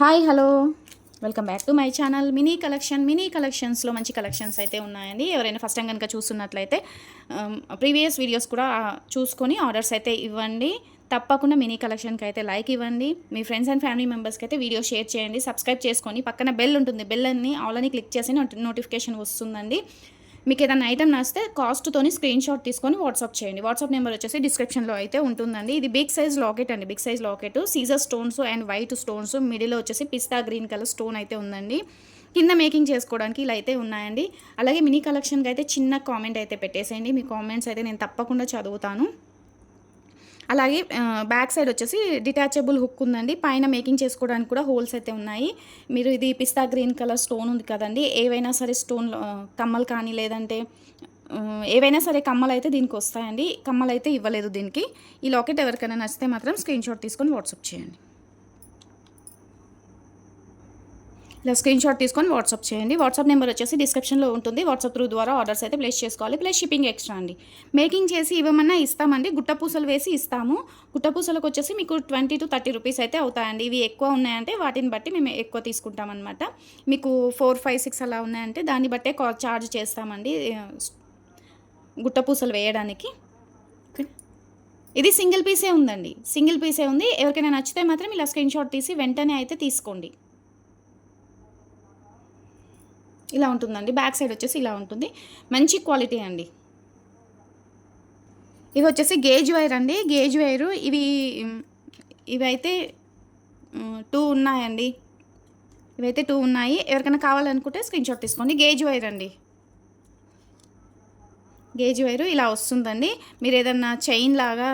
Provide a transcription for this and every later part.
Hi hello. Welcome back to my channel. Mini collection mini కలెక్షన్స్లో మంచి collections అయితే ఉన్నాయండి. ఎవరైనా ఫస్ట్ టైం కనుక చూస్తున్నట్లయితే ప్రీవియస్ వీడియోస్ కూడా చూసుకొని ఆర్డర్స్ అయితే ఇవ్వండి. తప్పకుండా మినీ కలెక్షన్కి అయితే లైక్ ఇవ్వండి. మీ ఫ్రెండ్స్ అండ్ ఫ్యామిలీ మెంబర్స్కి అయితే వీడియో షేర్ చేయండి. సబ్స్క్రైబ్ చేసుకొని పక్కన బెల్ ఉంటుంది. బెల్ అన్ని ఆల్ అని క్లిక్ చేసి నోటిఫికేషన్ వస్తుందండి. మీకు ఏదైనా ఐటమ్ నచ్చితే కాస్ట్తోని స్క్రీన్ షాట్ తీసుకొని వాట్సాప్ చేయండి. వాట్సాప్ నెంబర్ వచ్చేసి డిస్క్రిప్షన్లో అయితే ఉంటుందండి. ఇది బిగ్ సైజ్ లాకెట్ అండి. బిగ్ సైజ్ లాకెట్ సీజర్ స్టోన్స్ అండ్ వైట్ స్టోన్స్ మిడిల్లో వచ్చేసి పిస్తా గ్రీన్ కలర్ స్టోన్ అయితే ఉందండి. కింద మేకింగ్ చేసుకోవడానికి ఇలా అయితే ఉన్నాయండి. అలాగే మినీ కలెక్షన్కి అయితే చిన్న కామెంట్ అయితే పెట్టేసేయండి. మీ కామెంట్స్ అయితే నేను తప్పకుండా చదువుతాను. అలాగే బ్యాక్ సైడ్ వచ్చేసి డిటాచబుల్ హుక్ ఉందండి. పైన మేకింగ్ చేసుకోవడానికి కూడా హోల్స్ అయితే ఉన్నాయి. మీరు ఇది పిస్తా గ్రీన్ కలర్ స్టోన్ ఉంది కదండి. ఏవైనా సరే స్టోన్ కమ్మలు కానీ లేదంటే ఏవైనా సరే కమ్మలు అయితే దీనికి వస్తాయండి. కమ్మలు అయితే ఇవ్వలేదు దీనికి. ఈ లాకెట్ ఎవరికైనా నచ్చితే మాత్రం స్క్రీన్ షాట్ తీసుకొని వాట్సాప్ చేయండి. ఇలా స్క్రీన్ షాట్ తీసుకొని వాట్సాప్ చేయండి. వాట్సాప్ నెంబర్ వచ్చేసి డిస్క్రిప్షన్లో ఉంటుంది. వాట్సాప్ త్రూ ద్వారా ఆర్డర్స్ అయితే ప్లేస్ చేసుకోవాలి. ప్లస్ షిప్పింగ్ ఎక్స్ట్రా అండి. మేకింగ్ చేసి ఇవ్వమన్నా ఇస్తామండి. గుట్టపూసలు వేసి ఇస్తాము. గుట్టపూసలకు వచ్చేసి మీకు ట్వంటీ టు థర్టీ రూపీస్ అయితే అవుతాయండి. ఇవి ఎక్కువ ఉన్నాయంటే వాటిని బట్టి మేము ఎక్కువ తీసుకుంటామన్నమాట. మీకు ఫోర్ ఫైవ్ సిక్స్ అలా ఉన్నాయంటే దాన్ని బట్టే కా చార్జ్ చేస్తామండి. గుట్టపూసలు వేయడానికి. ఓకే ఇది సింగిల్ పీసే ఉందండి. సింగిల్ పీసే ఉంది. ఎవరికైనా నచ్చితే మాత్రం ఇలా స్క్రీన్ షాట్ తీసి వెంటనే అయితే తీసుకోండి. ఇలా ఉంటుందండి. బ్యాక్ సైడ్ వచ్చేసి ఇలా ఉంటుంది. మంచి క్వాలిటీ అండి. ఇవి వచ్చేసి గేజ్ వైర్ అండి. గేజ్ వైరు ఇవి ఇవైతే టూ ఉన్నాయండి. ఇవైతే టూ ఉన్నాయి. ఎవరికైనా కావాలనుకుంటే స్క్రీన్ షాట్ తీసుకోండి. గేజ్ వైర్ అండి. గేజ్ వైర్ ఇలా వస్తుందండి. మీరు ఏదన్నా చైన్ లాగా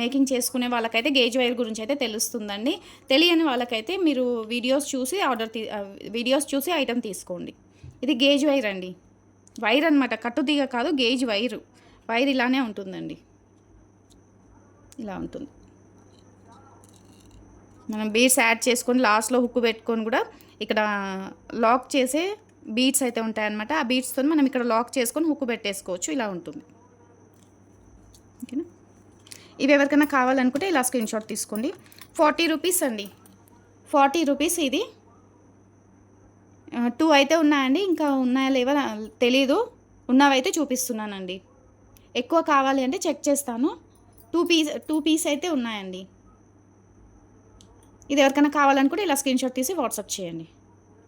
మేకింగ్ చేసుకునే వాళ్ళకైతే గేజ్ వైర్ గురించి అయితే తెలుస్తుందండి. తెలియని వాళ్ళకైతే మీరు వీడియోస్ చూసి ఆర్డర్ తీ వీడియోస్ చూసి ఐటెం తీసుకోండి. ఇది గేజ్ వైర్ అండి. వైర్ అనమాట కట్టుతీగ కాదు గేజ్ వైరు. వైర్ ఇలానే ఉంటుందండి. ఇలా ఉంటుంది. మనం బీడ్స్ యాడ్ చేసుకొని లాస్ట్లో హుక్ పెట్టుకొని కూడా ఇక్కడ లాక్ చేసే బీడ్స్ అయితే ఉంటాయన్నమాట. ఆ బీడ్స్తో మనం ఇక్కడ లాక్ చేసుకొని హుక్ పెట్టేసుకోవచ్చు. ఇలా ఉంటుంది. ఓకేనా? ఇవి ఎవరికైనా కావాలనుకుంటే ఇలా స్క్రీన్ షాట్ తీసుకోండి. ఫార్టీ రూపీస్ అండి. ఫార్టీ రూపీస్ ఇది. టూ అయితే ఉన్నాయండి. ఇంకా ఉన్నాయా లేవా తెలీదు. ఉన్నవైతే చూపిస్తున్నానండి. ఎక్కువ కావాలి అంటే చెక్ చేస్తాను. టూ పీస్ టూ పీస్ అయితే ఉన్నాయండి. ఇది ఎవరికైనా కావాలనుకుంటే ఇలా స్క్రీన్ షాట్ తీసి వాట్సాప్ చేయండి.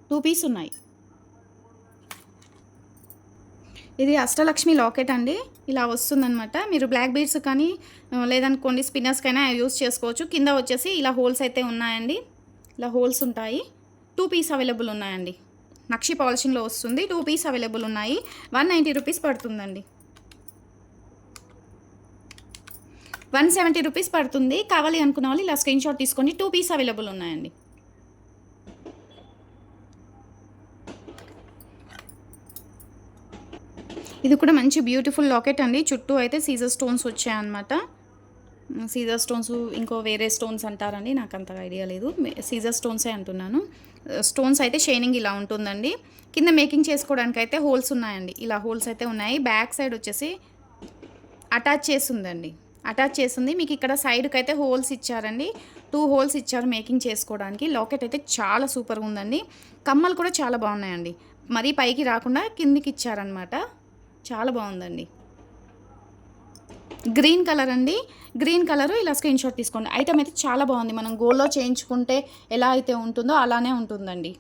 టూ పీస్ ఉన్నాయి. ఇది అష్టలక్ష్మి లాకెట్ అండి. ఇలా వస్తుందనమాట మీరు బ్లాక్ బీడ్స్ కానీ లేదనుకోండి స్పిన్నర్స్కైనా యూస్ చేసుకోవచ్చు. కింద వచ్చేసి ఇలా హోల్స్ అయితే ఉన్నాయండి. ఇలా హోల్స్ ఉంటాయి. టూ పీస్ అవైలబుల్ ఉన్నాయండి. నక్షి పాలిషింగ్లో వస్తుంది. టూ పీస్ అవైలబుల్ ఉన్నాయి. వన్ నైంటీ రూపీస్ పడుతుందండి. వన్ సెవెంటీ రూపీస్ పడుతుంది. కావాలి అనుకున్న వాళ్ళు ఇలా స్క్రీన్ షాట్ తీసుకొని టూ పీస్ అవైలబుల్ ఉన్నాయండి. ఇది కూడా మంచి బ్యూటిఫుల్ లాకెట్ అండి. చుట్టూ అయితే సీజర్ స్టోన్స్ వచ్చాయన్నమాట. సీజర్ స్టోన్స్ ఇంకో వేరే స్టోన్స్ అంటారండి. నాకు అంతగా ఐడియా లేదు. సీజర్ స్టోన్సే అంటున్నాను. స్టోన్స్ అయితే షైనింగ్ ఇలా ఉంటుందండి. కింద మేకింగ్ చేసుకోవడానికి అయితే హోల్స్ ఉన్నాయండి. ఇలా హోల్స్ అయితే ఉన్నాయి. బ్యాక్ సైడ్ వచ్చేసి అటాచ్ చేసిందండి అటాచ్ చేసింది మీకు ఇక్కడ సైడ్కి అయితే హోల్స్ ఇచ్చారండి. టూ హోల్స్ ఇచ్చారు మేకింగ్ చేసుకోవడానికి. లాకెట్ అయితే చాలా సూపర్గా ఉందండి. కమ్మలు కూడా చాలా బాగున్నాయండి. మరీ పైకి రాకుండా కిందికి ఇచ్చారనమాట చాలా బాగుందండి. గ్రీన్ కలర్ అండి. గ్రీన్ కలర్ ఇలా స్క్రీన్ షాట్ తీసుకోండి. ఐటమ్ అయితే చాలా బాగుంది. మనం గోల్డ్లో చేయించుకుంటే ఎలా అయితే ఉంటుందో అలానే ఉంటుందండి.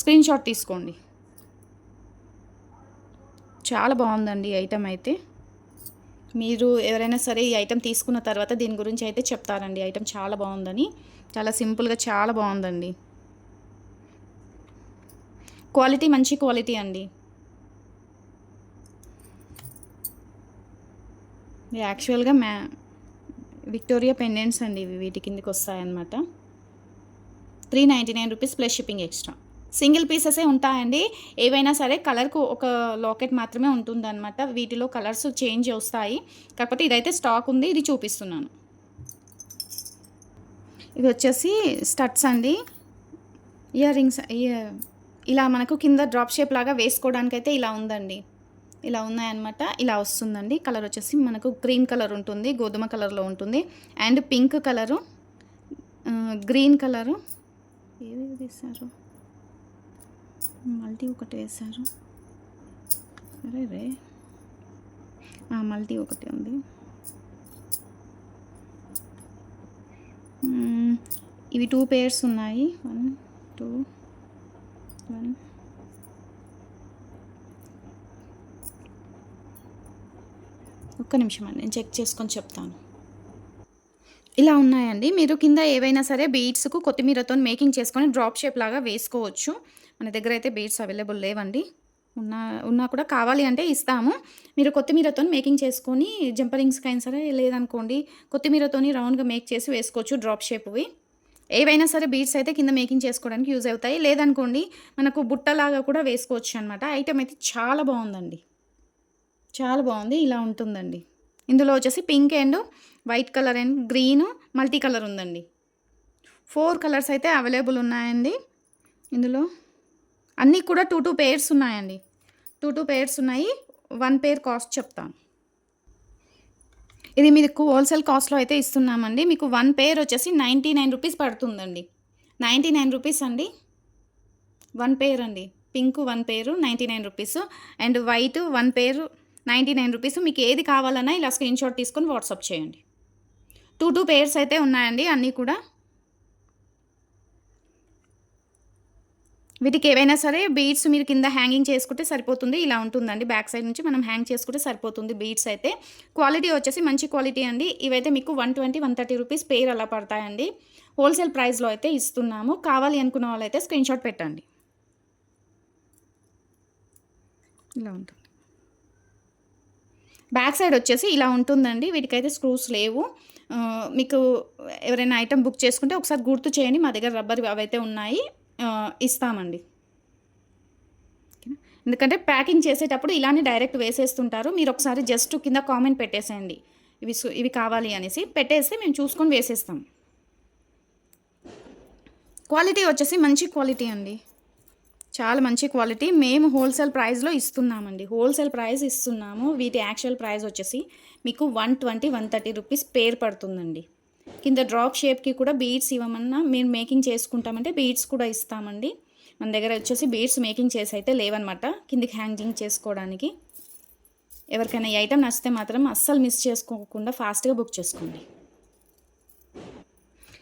స్క్రీన్ షాట్ తీసుకోండి. చాలా బాగుందండి ఐటమ్ అయితే. మీరు ఎవరైనా సరే ఈ ఐటెం తీసుకున్న తర్వాత దీని గురించి అయితే చెప్తారండి. ఐటెం చాలా బాగుందని. చాలా సింపుల్గా చాలా బాగుందండి. క్వాలిటీ మంచి క్వాలిటీ అండి. యాక్చువల్గా మ్యా విక్టోరియా పెండెంట్స్ అండి ఇవి వీటి కిందకి వస్తాయన్నమాట. Three ninety nine rupees plus shipping extra. Single పీసెసే ఉంటాయండి. ఏవైనా సరే కలర్కు ఒక లాకెట్ మాత్రమే ఉంటుందన్నమాట. వీటిలో కలర్స్ చేంజ్ వస్తాయి. కాకపోతే ఇదైతే స్టాక్ ఉంది ఇది చూపిస్తున్నాను. ఇవి వచ్చేసి స్టడ్స్ అండి. ఇయర్ రింగ్స్ ఇలా మనకు కింద డ్రాప్ షేప్ లాగా వేసుకోవడానికి అయితే ఇలా ఉందండి. ఇలా ఉన్నాయన్నమాట. ఇలా వస్తుందండి. కలర్ వచ్చేసి మనకు గ్రీన్ కలర్ ఉంటుంది. గోధుమ కలర్లో ఉంటుంది. And pink colour green colour. ఏవి తీశారు? మల్టీ ఒకటి వేశారు. అరే రే. మల్టీ ఒకటి ఉంది. ఇవి టూ పేర్స్ ఉన్నాయి. One two one. ఒక్క నిమిషం అండి నేను చెక్ చేసుకొని చెప్తాను. ఇలా ఉన్నాయండి. మీరు కింద ఏవైనా సరే బీడ్స్కు కొత్తిమీరతో మేకింగ్ చేసుకొని డ్రాప్ షేప్ లాగా వేసుకోవచ్చు. మన దగ్గర అయితే బీడ్స్ అవైలబుల్ లేవండి. ఉన్నా ఉన్నా కూడా కావాలి అంటే ఇస్తాము. మీరు కొత్తిమీరతో మేకింగ్ చేసుకొని జంపరింగ్స్కి అయినా సరే లేదనుకోండి కొత్తిమీరతోని రౌండ్గా మేక్ చేసి వేసుకోవచ్చు డ్రాప్ షేప్వి. ఏవైనా సరే బీడ్స్ అయితే కింద మేకింగ్ చేసుకోవడానికి యూజ్ అవుతాయి. లేదనుకోండి మనకు బుట్టలాగా కూడా వేసుకోవచ్చు అనమాట ఐటమ్ అయితే చాలా బాగుందండి. చాలా బాగుంది. ఇలా ఉంటుందండి. ఇందులో వచ్చేసి pink and white colour and green multi colour ఉందండి. ఫోర్ కలర్స్ అయితే అవైలబుల్ ఉన్నాయండి. ఇందులో అన్నీ కూడా టూ టూ పేర్స్ ఉన్నాయండి. టూ టూ పేర్స్ ఉన్నాయి. వన్ పేర్ కాస్ట్ చెప్తాను ఇది మీకు హోల్సేల్ కాస్ట్లో అయితే ఇస్తున్నామండి. మీకు వన్ పేర్ వచ్చేసి నైంటీ నైన్ రూపీస్ పడుతుందండి. నైంటీ నైన్ రూపీస్ అండి. వన్ పేర్ అండి. Pink one pair ninety nine rupees. And white one pair ninety nine rupees మీకు ఏది కావాలన్నా ఇలా స్క్రీన్ షాట్ తీసుకొని వాట్సాప్ చేయండి. టూ టూ పేర్స్ అయితే ఉన్నాయండి అన్నీ కూడా. వీటికి ఏవైనా సరే బీడ్స్ మీరు కింద హ్యాంగింగ్ చేసుకుంటే సరిపోతుంది ఇలా ఉంటుందండి. బ్యాక్ సైడ్ నుంచి మనం హ్యాంగ్ చేసుకుంటే సరిపోతుంది బీడ్స్ అయితే. క్వాలిటీ వచ్చేసి మంచి క్వాలిటీ అండి. ఇవైతే మీకు one twenty one thirty rupees pair అలా పడతాయండి. హోల్సేల్ ప్రైస్లో అయితే ఇస్తున్నాము. కావాలి అనుకున్న వాళ్ళైతే స్క్రీన్ షాట్ పెట్టండి. ఇలా ఉంటుంది. బ్యాక్ సైడ్ వచ్చేసి ఇలా ఉంటుందండి. వీటికైతే స్క్రూస్ లేవు. మీకు ఎవరైనా ఐటెం బుక్ చేసుకుంటే ఒకసారి గుర్తు చేయండి. మా దగ్గర రబ్బర్ అవైతే ఉన్నాయి. ఇస్తామండి. ఎందుకంటే ప్యాకింగ్ చేసేటప్పుడు ఇలానే డైరెక్ట్ వేసేస్తుంటారు. మీరు ఒకసారి జస్ట్ కింద కామెంట్ పెట్టేసేయండి. ఇవి సు- ఇవి కావాలి అనేసి పెట్టేస్తే మేము చూసుకొని వేసేస్తాం. క్వాలిటీ వచ్చేసి మంచి క్వాలిటీ అండి. చాలా మంచి క్వాలిటీ. మేము హోల్సేల్ ప్రైస్లో ఇస్తున్నామండి. హోల్సేల్ ప్రైస్ ఇస్తున్నాము. వీటి యాక్చువల్ ప్రైస్ వచ్చేసి మీకు one twenty one thirty rupees pair పడుతుందండి. కింద డ్రాప్ షేప్కి కూడా బీడ్స్ ఇవ్వమన్నా మేము మేకింగ్ చేసుకుంటామంటే బీడ్స్ కూడా ఇస్తామండి. మన దగ్గర వచ్చేసి బీడ్స్ మేకింగ్ చేసి అయితే లేవన్నమాట కిందికి హ్యాంగింగ్ చేసుకోవడానికి. ఎవరికైనా ఈ ఐటమ్ నచ్చితే మాత్రం అస్సలు మిస్ చేసుకోకుండా ఫాస్ట్గా బుక్ చేసుకోండి.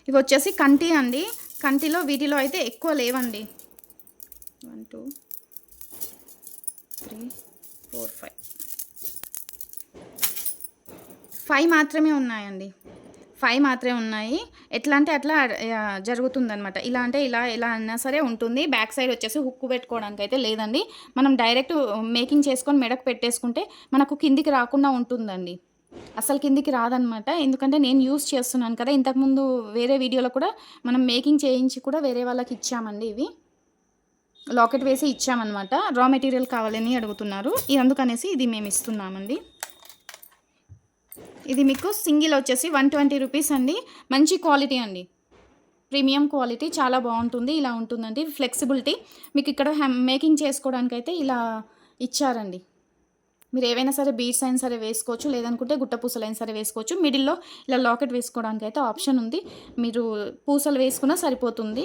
ఇవి వచ్చేసి కంటి అండి. కంటిలో వీటిలో అయితే ఎక్కువ లేవండి. One two three four five. Five మాత్రమే ఉన్నాయండి. ఫైవ్ మాత్రమే ఉన్నాయి. ఎట్లా అంటే అట్లా జరుగుతుందనమాట ఇలా అంటే ఇలా ఎలా అన్నా సరే ఉంటుంది. బ్యాక్ సైడ్ వచ్చేసి హుక్కు పెట్టుకోవడానికి అయితే లేదండి. మనం డైరెక్ట్ మేకింగ్ చేసుకొని మెడకు పెట్టేసుకుంటే మనకు కిందికి రాకుండా ఉంటుందండి. అసలు కిందికి రాదనమాట ఎందుకంటే నేను యూస్ చేస్తున్నాను కదా. ఇంతకుముందు వేరే వీడియోలో కూడా మనం మేకింగ్ చేయించి కూడా వేరే వాళ్ళకి ఇచ్చామండి ఇవి. లాకెట్ వేసి ఇచ్చామన్నమాట. రా మెటీరియల్ కావాలని అడుగుతున్నారు. ఇది అందుకనేసి ఇది మేము ఇస్తున్నామండి. ఇది మీకు సింగిల్ వచ్చేసి వన్ ట్వంటీ రూపీస్ అండి. మంచి క్వాలిటీ అండి. ప్రీమియం క్వాలిటీ చాలా బాగుంటుంది. ఇలా ఉంటుందండి. ఫ్లెక్సిబిలిటీ. మీకు ఇక్కడ మేకింగ్ చేసుకోవడానికి అయితే ఇలా ఇచ్చారండి. మీరు ఏవైనా సరే బీడ్స్ అయినా సరే వేసుకోవచ్చు. లేదనుకుంటే గుట్ట పూసలు అయినా సరే వేసుకోవచ్చు. మిడిల్లో ఇలా లాకెట్ వేసుకోవడానికి అయితే ఆప్షన్ ఉంది. మీరు పూసలు వేసుకున్నా సరిపోతుంది.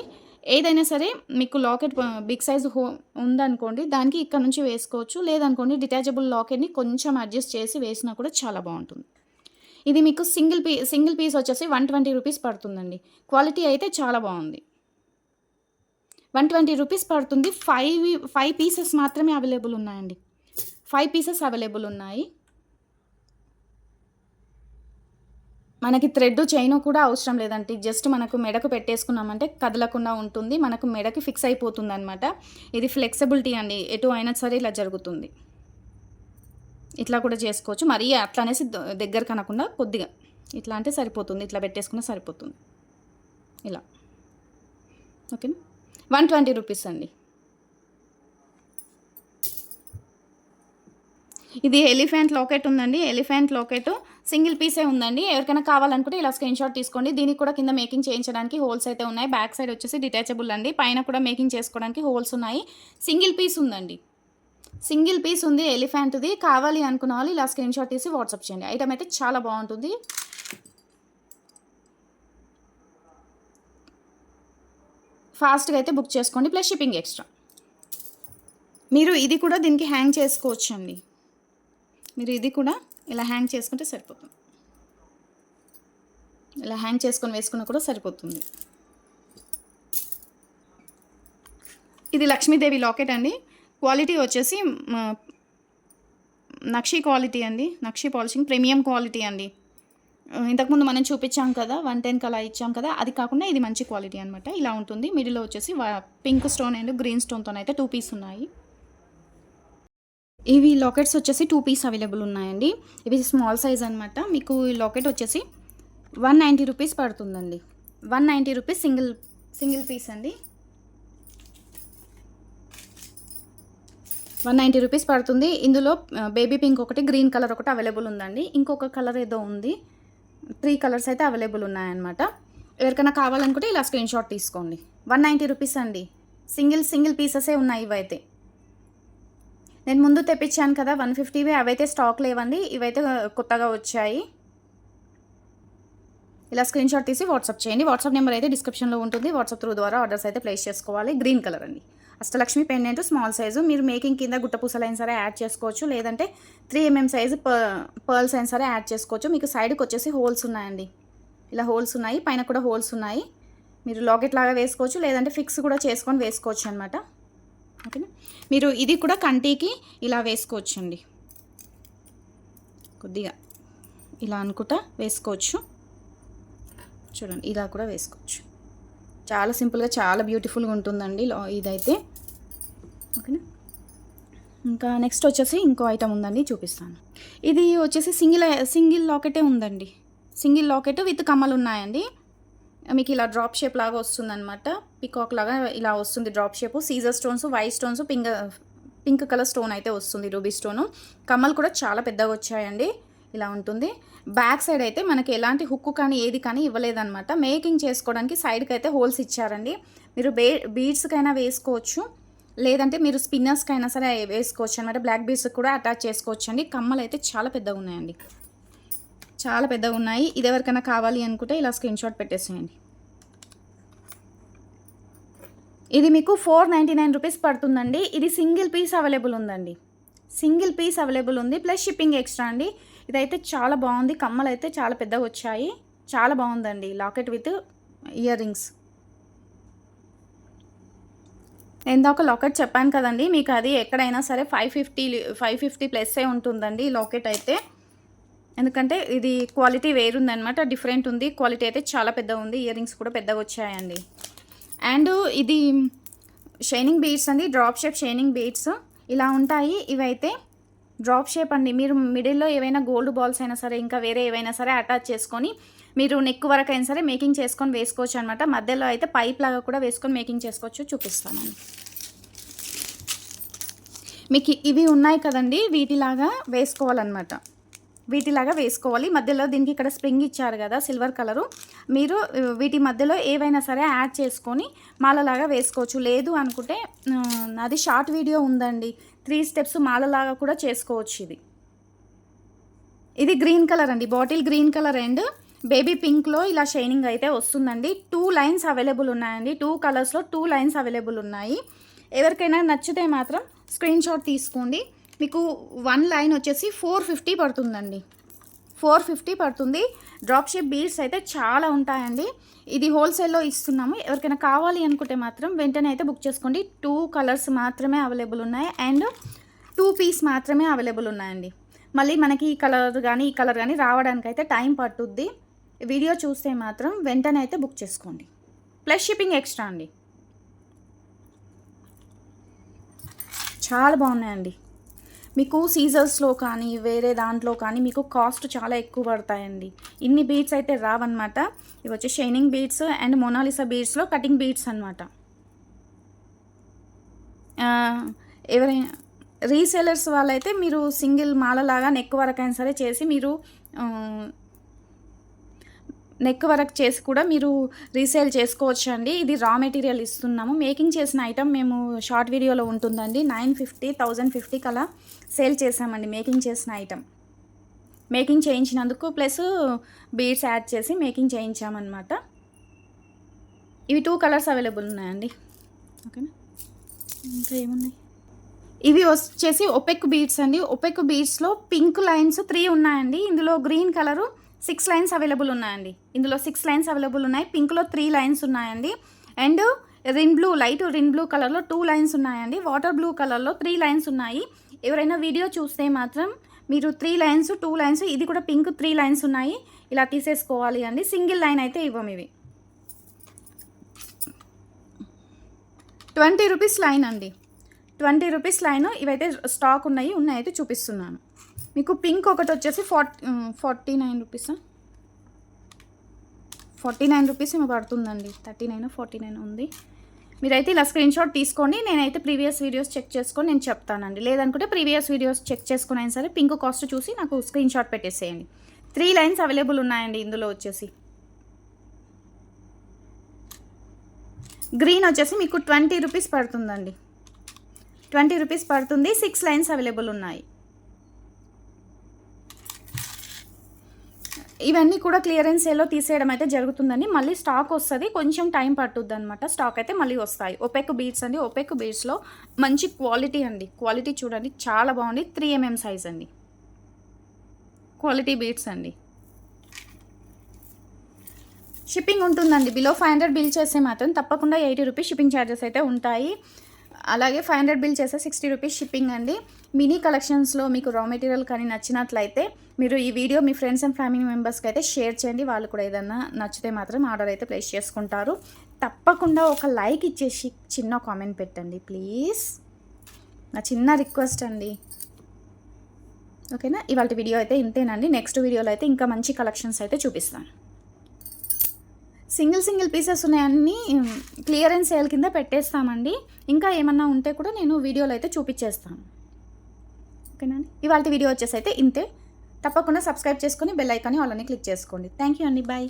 ఏదైనా సరే మీకు లాకెట్ బిగ్ సైజ్ హో ఉందనుకోండి దానికి ఇక్కడ నుంచి వేసుకోవచ్చు. లేదనుకోండి డిటాచబుల్ లాకెట్ని కొంచెం అడ్జస్ట్ చేసి వేసినా కూడా చాలా బాగుంటుంది. ఇది మీకు సింగిల్ పీ సింగిల్ పీస్ వచ్చేసి వన్ ట్వంటీ రూపీస్ పడుతుందండి. క్వాలిటీ అయితే చాలా బాగుంది. వన్ ట్వంటీ రూపీస్ పడుతుంది. ఫైవ్ ఫైవ్ పీసెస్ మాత్రమే అవైలబుల్ ఉన్నాయండి. ఫైవ్ పీసెస్ అవైలబుల్ ఉన్నాయి. మనకి థ్రెడ్ చైన్ కూడా అవసరం లేదండి. జస్ట్ మనకు మెడకు పెట్టేసుకున్నామంటే కదలకుండా ఉంటుంది. మనకు మెడకి ఫిక్స్ అయిపోతుంది అనమాట ఇది ఫ్లెక్సిబిలిటీ అండి. ఎటు అయినా సరే ఇలా జరుగుతుంది. ఇట్లా కూడా చేసుకోవచ్చు. మరీ అట్లా అనేసి ద- దగ్గర కనకుండా కొద్దిగా ఇట్లా అంటే సరిపోతుంది. ఇట్లా పెట్టేసుకున్నా సరిపోతుంది. ఇలా. ఓకేనా? వన్ ట్వంటీ రూపీస్ అండి. ఇది ఎలిఫెంట్ లాకెట్ ఉందండి. ఎలిఫెంట్ లాకెట్ సింగిల్ పీసే ఉందండి. ఎవరికైనా కావాలనుకుంటే ఇలా స్క్రీన్ షాట్ తీసుకోండి. దీనికి కూడా కింద మేకింగ్ చేయించడానికి హోల్స్ అయితే ఉన్నాయి. బ్యాక్ సైడ్ వచ్చేసి డిటాచబుల్ అండి. పైన కూడా మేకింగ్ చేసుకోవడానికి హోల్స్ ఉన్నాయి. సింగిల్ పీస్ ఉందండి. సింగిల్ పీస్ ఉంది ఎలిఫెంట్ది. కావాలి అనుకున్న వాళ్ళు ఇలా స్క్రీన్ షాట్ తీసి వాట్సాప్ చేయండి. ఐటమ్ అయితే చాలా బాగుంటుంది. ఫాస్ట్గా అయితే బుక్ చేసుకోండి. Plus shipping extra. మీరు ఇది కూడా దీనికి హ్యాంగ్ చేసుకోవచ్చండి. మీరు ఇది కూడా ఇలా హ్యాంగ్ చేసుకుంటే సరిపోతుంది. ఇలా హ్యాంగ్ చేసుకొని వేసుకున్నా కూడా సరిపోతుంది. ఇది లక్ష్మీదేవి లాకెట్ అండి. క్వాలిటీ వచ్చేసి నక్షి క్వాలిటీ అండి. నక్షి పాలిషింగ్ ప్రీమియం క్వాలిటీ అండి. ఇంతకుముందు మనం చూపించాం కదా వన్ టెన్ కలా ఇచ్చాం కదా అది కాకుండా ఇది మంచి క్వాలిటీ అనమాట ఇలా ఉంటుంది. మిడిల్లో వచ్చేసి పింక్ స్టోన్ అండ్ గ్రీన్ స్టోన్తో అయితే టూ పీస్ ఉన్నాయి. ఇవి లాకెట్స్ వచ్చేసి టూ పీస్ అవైలబుల్ ఉన్నాయండి. ఇవి స్మాల్ సైజ్ అనమాట మీకు ఈ లాకెట్ వచ్చేసి వన్ నైంటీ రూపీస్ పడుతుందండి. One ninety rupees single single piece అండి. వన్ నైంటీ రూపీస్ పడుతుంది. ఇందులో బేబీ పింక్ ఒకటి గ్రీన్ కలర్ ఒకటి అవైలబుల్ ఉందండి. ఇంకొక కలర్ ఏదో ఉంది. త్రీ కలర్స్ అయితే అవైలబుల్ ఉన్నాయన్నమాట. ఎవరికైనా కావాలనుకుంటే ఇలా స్క్రీన్ షాట్ తీసుకోండి. వన్ నైంటీ రూపీస్ అండి. సింగిల్ సింగిల్ పీసెసే ఉన్నాయి ఇవైతే. నేను ముందు తెప్పించాను కదా వన్ ఫిఫ్టీవి అవైతే స్టాక్ లేవండి. ఇవైతే కొత్తగా వచ్చాయి. ఇలా స్క్రీన్ షాట్ తీసి వాట్సాప్ చేయండి. వాట్సాప్ నెంబర్ అయితే డిస్క్రిప్షన్లో ఉంటుంది. వాట్సాప్ త్రూ ద్వారా ఆర్డర్స్ అయితే ప్లేస్ చేసుకోవాలి. గ్రీన్ కలర్ అండి. Ashtalakshmi pendant small size. మీరు మేకింగ్ కింద గుట్ట పూసలైన సరే యాడ్ చేసుకోవచ్చు. లేదంటే త్రీ ఎంఎం సైజు పర్ల్స్ అయినా సరే యాడ్ చేసుకోవచ్చు. మీకు సైడ్కి వచ్చేసి హోల్స్ ఉన్నాయండి. ఇలా హోల్స్ ఉన్నాయి. పైన కూడా హోల్స్ ఉన్నాయి. మీరు లాకెట్ లాగా వేసుకోవచ్చు. లేదంటే ఫిక్స్ కూడా చేసుకొని వేసుకోవచ్చు అనమాట ఓకేనా? మీరు ఇది కూడా కంటికి ఇలా వేసుకోవచ్చండి. కొద్దిగా ఇలా అనుకుంటా వేసుకోవచ్చు. చూడండి ఇలా కూడా వేసుకోవచ్చు. చాలా సింపుల్గా చాలా బ్యూటిఫుల్గా ఉంటుందండి ఇదైతే. ఓకేనా? ఇంకా నెక్స్ట్ వచ్చేసి ఇంకో ఐటమ్ ఉందండి చూపిస్తాను. ఇది వచ్చేసి సింగిల్ సింగిల్ లాకెటే ఉందండి. సింగిల్ లాకెట్ విత్ కమ్మలు ఉన్నాయండి. మీకు ఇలా డ్రాప్ షేప్ లాగా వస్తుందన్నమాట. పికాక్ లాగా ఇలా వస్తుంది drop shape Caesar stones white stones pink pink colour stone అయితే వస్తుంది రూబీ స్టోను కమ్మలు కూడా చాలా పెద్దగా వచ్చాయండి. ఇలా ఉంటుంది. బ్యాక్ సైడ్ అయితే మనకి ఎలాంటి హుక్కు కానీ ఏది కానీ ఇవ్వలేదన్నమాట. మేకింగ్ చేసుకోవడానికి సైడ్కి అయితే హోల్స్ ఇచ్చారండి. మీరు బే బీడ్స్కైనా వేసుకోవచ్చు. లేదంటే మీరు స్పిన్నర్స్కి అయినా సరే వేసుకోవచ్చు అనమాట బ్లాక్ బీడ్స్కి కూడా అటాచ్ చేసుకోవచ్చు అండి కమ్మలు అయితే చాలా పెద్దగా ఉన్నాయండి. చాలా పెద్దగా ఉన్నాయి. ఇది ఎవరికైనా కావాలి అనుకుంటే ఇలా స్క్రీన్ షాట్ పెట్టేసేయండి. ఇది మీకు ఫోర్ నైంటీ నైన్ రూపీస్ పడుతుందండి. ఇది సింగిల్ పీస్ అవైలబుల్ ఉందండి. సింగిల్ పీస్ అవైలబుల్ ఉంది. ప్లస్ షిప్పింగ్ ఎక్స్ట్రా అండి. ఇదైతే చాలా బాగుంది. కమ్మలు అయితే చాలా పెద్దగా వచ్చాయి. చాలా బాగుందండి. లాకెట్ విత్ ఇయర్ రింగ్స్ ఇందాక లాకెట్ చెప్పాను కదండి. మీకు అది ఎక్కడైనా సరే ఫైవ్ ఫిఫ్టీ ఫైవ్ ఫిఫ్టీ ప్లస్సే ఉంటుందండి. లాకెట్ అయితే. ఎందుకంటే ఇది క్వాలిటీ వేరుందనమాట డిఫరెంట్ ఉంది. క్వాలిటీ అయితే చాలా పెద్దగా ఉంది. ఇయర్ రింగ్స్ కూడా పెద్దగా వచ్చాయండి. అండ్ ఇది షైనింగ్ బీడ్స్ అండి డ్రాప్ షేప్ షైనింగ్ బీడ్స్. ఇలా ఉంటాయి. ఇవైతే డ్రాప్ షేప్ అండి. మీరు మిడిల్లో ఏవైనా గోల్డ్ బాల్స్ అయినా సరే ఇంకా వేరే ఏవైనా సరే అటాచ్ చేసుకొని మీరు నెక్ వరకు అయినా సరే మేకింగ్ చేసుకొని వేసుకోవచ్చు అనమాట మధ్యలో అయితే పైప్ లాగా కూడా వేసుకొని మేకింగ్ చేసుకోవచ్చు. చూపిస్తాను. మీకు ఇవి ఉన్నాయి కదండి. వీటిలాగా వేసుకోవాలన్నమాట. వీటిలాగా వేసుకోవాలి. మధ్యలో దీనికి ఇక్కడ స్ప్రింగ్ ఇచ్చారు కదా సిల్వర్ కలరు. మీరు వీటి మధ్యలో ఏవైనా సరే యాడ్ చేసుకొని మాలలాగా వేసుకోవచ్చు. లేదు అనుకుంటే అది షార్ట్ వీడియో ఉందండి. త్రీ స్టెప్స్ మాలలాగా కూడా చేసుకోవచ్చు ఇది. ఇది గ్రీన్ కలర్ అండి. Bottle green colour and baby పింక్లో ఇలా షైనింగ్ అయితే వస్తుందండి. టూ లైన్స్ అవైలబుల్ ఉన్నాయండి. టూ కలర్స్లో టూ లైన్స్ అవైలబుల్ ఉన్నాయి. ఎవరికైనా నచ్చితే మాత్రం స్క్రీన్ షాట్ తీసుకోండి. మీకు వన్ లైన్ వచ్చేసి ఫోర్ ఫిఫ్టీ పడుతుందండి. ఫోర్ ఫిఫ్టీ పడుతుంది. డ్రాప్ షేప్ బీడ్స్ అయితే చాలా ఉంటాయండి. ఇది హోల్సేల్లో ఇస్తున్నాము. ఎవరికైనా కావాలి అనుకుంటే మాత్రం వెంటనే అయితే బుక్ చేసుకోండి. టూ కలర్స్ మాత్రమే అవైలబుల్ ఉన్నాయి. అండ్ టూ పీస్ మాత్రమే అవైలబుల్ ఉన్నాయండి. మళ్ళీ మనకి ఈ కలర్ కానీ ఈ కలర్ కానీ రావడానికి అయితే టైం పట్టుద్ది. వీడియో చూస్తే మాత్రం వెంటనే అయితే బుక్ చేసుకోండి. ప్లస్ షిప్పింగ్ ఎక్స్ట్రా అండి. చాలా బాగున్నాయండి. మీకు సీజర్స్లో కానీ వేరే దాంట్లో కానీ మీకు కాస్ట్ చాలా ఎక్కువ పడతాయండి. ఇన్ని బీడ్స్ అయితే రావన్నమాట. ఇవి వచ్చి షైనింగ్ బీడ్స్ అండ్ మొనాలిసా బీడ్స్లో కటింగ్ బీడ్స్ అనమాట ఎవరైనా రీసేలర్స్ వాళ్ళైతే మీరు సింగిల్ మాలలాగానే నెక్ వరకు అయినా సరే చేసి మీరు నెక్ వర్క్ చేసి కూడా మీరు రీసేల్ చేసుకోవచ్చు అండి ఇది రా మెటీరియల్ ఇస్తున్నాము. మేకింగ్ చేసిన ఐటమ్ మేము షార్ట్ వీడియోలో ఉంటుందండి. నైన్ ఫిఫ్టీ థౌజండ్ ఫిఫ్టీకి కలా సేల్ చేసామండి మేకింగ్ చేసిన ఐటమ్. మేకింగ్ చేయించినందుకు ప్లస్ బీడ్స్ యాడ్ చేసి మేకింగ్ చేయించామన్నమాట. ఇవి టూ కలర్స్ అవైలబుల్ ఉన్నాయండి. ఓకేనా? ఇంకా ఏమున్నాయి? ఇవి వచ్చేసి ఒపెక్ బీడ్స్ అండి. ఒపెక్ బీడ్స్లో పింక్ లైన్స్ త్రీ ఉన్నాయండి. ఇందులో green colour six lines available ఉన్నాయండి. ఇందులో సిక్స్ లైన్స్ అవైలబుల్ ఉన్నాయి. పింక్లో త్రీ లైన్స్ ఉన్నాయండి. And Rin blue light Rin blue కలర్లో టూ లైన్స్ ఉన్నాయండి. వాటర్ బ్లూ కలర్లో త్రీ లైన్స్ ఉన్నాయి. ఎవరైనా వీడియో చూస్తే మాత్రం మీరు త్రీ లైన్స్ టూ లైన్స్ ఇది కూడా పింక్ త్రీ లైన్స్ ఉన్నాయి. ఇలా తీసేసుకోవాలి అండి. సింగిల్ లైన్ అయితే ఇవ్వం ఇవి. ట్వంటీ రూపీస్ లైన్ అండి. ట్వంటీ రూపీస్ లైన్ ఇవైతే స్టాక్ ఉన్నాయి ఉన్నాయి అయితే చూపిస్తున్నాను. మీకు పింక్ ఒకటి వచ్చేసి ఫార్టీ ఫార్టీ నైన్ రూపీసా? ఫార్టీ నైన్ రూపీస్ ఏమో పడుతుందండి. థర్టీ నైన్ ఫార్టీ నైన్ ఉంది. మీరైతే ఇలా స్క్రీన్ షాట్ తీసుకోండి. నేనైతే ప్రీవియస్ వీడియోస్ చెక్ చేసుకొని నేను చెప్తానండి. లేదనుకుంటే ప్రీవియస్ వీడియోస్ చెక్ చేసుకుని అయినా సరే పింక్ కాస్ట్ చూసి నాకు స్క్రీన్ షాట్ పెట్టేసేయండి. త్రీ లైన్స్ అవైలబుల్ ఉన్నాయండి ఇందులో వచ్చేసి. గ్రీన్ వచ్చేసి మీకు ట్వంటీ రూపీస్ పడుతుందండి. ట్వంటీ రూపీస్ పడుతుంది. సిక్స్ లైన్స్ అవైలబుల్ ఉన్నాయి. ఇవన్నీ కూడా క్లియరెన్స్ ఏలో తీసేయడం అయితే జరుగుతుందండి. మళ్ళీ స్టాక్ వస్తుంది. కొంచెం టైం పట్టుద్ది అనమాట స్టాక్ అయితే మళ్ళీ వస్తాయి. ఒపెక్ బీడ్స్ అండి. ఒపెక్ బీడ్స్లో మంచి క్వాలిటీ అండి. క్వాలిటీ చూడండి. చాలా బాగుంది. త్రీ ఎంఎం సైజ్ అండి. క్వాలిటీ బీడ్స్ అండి. షిప్పింగ్ ఉంటుందండి. బిలో ఫైవ్ హండ్రెడ్ బిల్ చేస్తే మాత్రం తప్పకుండా ఎయిటీ రూపీస్ షిప్పింగ్ ఛార్జెస్ అయితే ఉంటాయి. అలాగే ఫైవ్ హండ్రెడ్ బిల్ చేస్తే సిక్స్టీ రూపీస్ షిప్పింగ్ అండి. మినీ కలెక్షన్స్లో మీకు రా మెటీరియల్ కానీ నచ్చినట్లయితే మీరు ఈ వీడియో మీ ఫ్రెండ్స్ అండ్ ఫ్యామిలీ మెంబర్స్కి అయితే షేర్ చేయండి. వాళ్ళు కూడా ఏదన్నా నచ్చితే మాత్రం ఆర్డర్ అయితే ప్లేస్ చేసుకుంటారు. తప్పకుండా ఒక లైక్ ఇచ్చేసి చిన్న కామెంట్ పెట్టండి ప్లీజ్ నా చిన్న రిక్వెస్ట్ అండి. ఓకేనా? ఇవాళ వీడియో అయితే ఇంతేనండి. నెక్స్ట్ వీడియోలో అయితే ఇంకా మంచి కలెక్షన్స్ అయితే చూపిస్తాను సింగిల్ సింగిల్ పీసెస్ ఉన్నాయన్నీ క్లియరెన్స్ సేల్ కింద పెట్టేస్తామండి. ఇంకా ఏమన్నా ఉంటే కూడా నేను వీడియోలో అయితే చూపించేస్తాను. ఓకేనండి ఇవాళ వీడియో వచ్చేసి అయితే ఇంతే. తప్పకుండా సబ్స్క్రైబ్ చేసుకొని బెల్ ఐకాన్ని వాళ్ళని క్లిక్ చేసుకోండి. థ్యాంక్ యూ అండి. బాయ్.